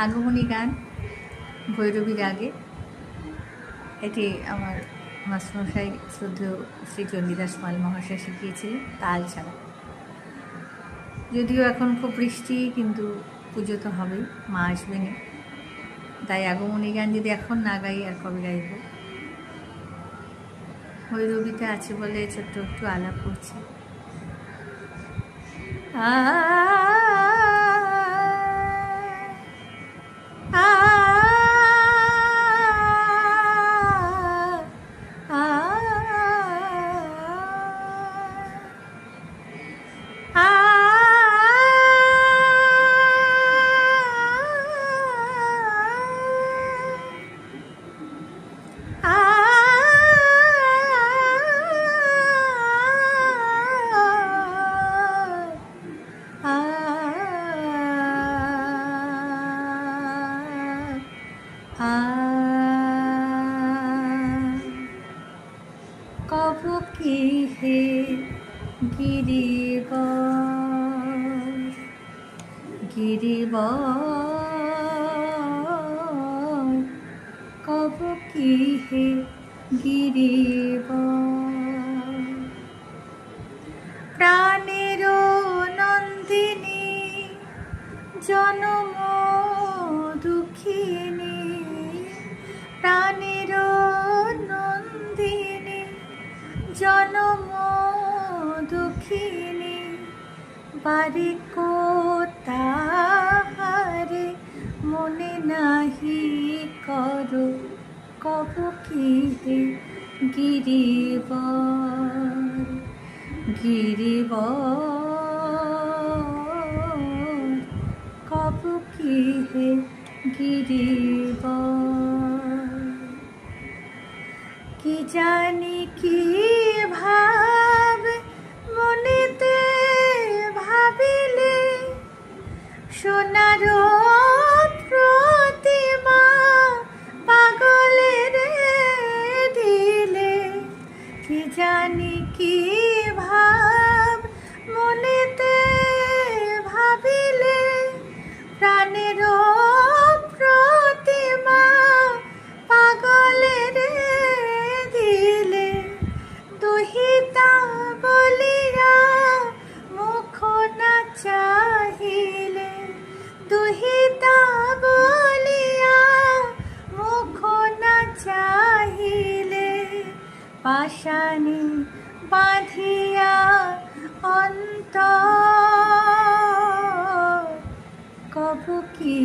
আগমনী গান ভৈরবীর আগে এটি আমার মাস্টারমশাই শ্রদ্ধেয় শ্রী চণ্ডীদাস পাল মহাশয় শিখিয়েছিলেন, তাল ছাড়া। যদিও এখন খুব বৃষ্টি, কিন্তু পুজো তো হবেই, মা আসবে আসবেনি তাই আগমনী গান যদি এখন না গাই, আর কবে গাইব? ভৈরবীতে আছে বলে ছোট্ট একটু আলাপ করছি। আ কব কি হে গিরিব? গিরিব কব কি হে গিরিব? প্রাণের নন্দিনী জনম দুঃখিনী বারে তাহারে মনে নাহি করো, কব কি হে গিরিব গিরিব কব কি হে গিরিব কি জানি কি জানি কি ভাব মনেতে ভাবিলে প্রাণের প্রতিমা পাগলের দিলে। দুহিতা বলিয়া মুখ না পাশানি বাঁধিয়া অন্ত কব কি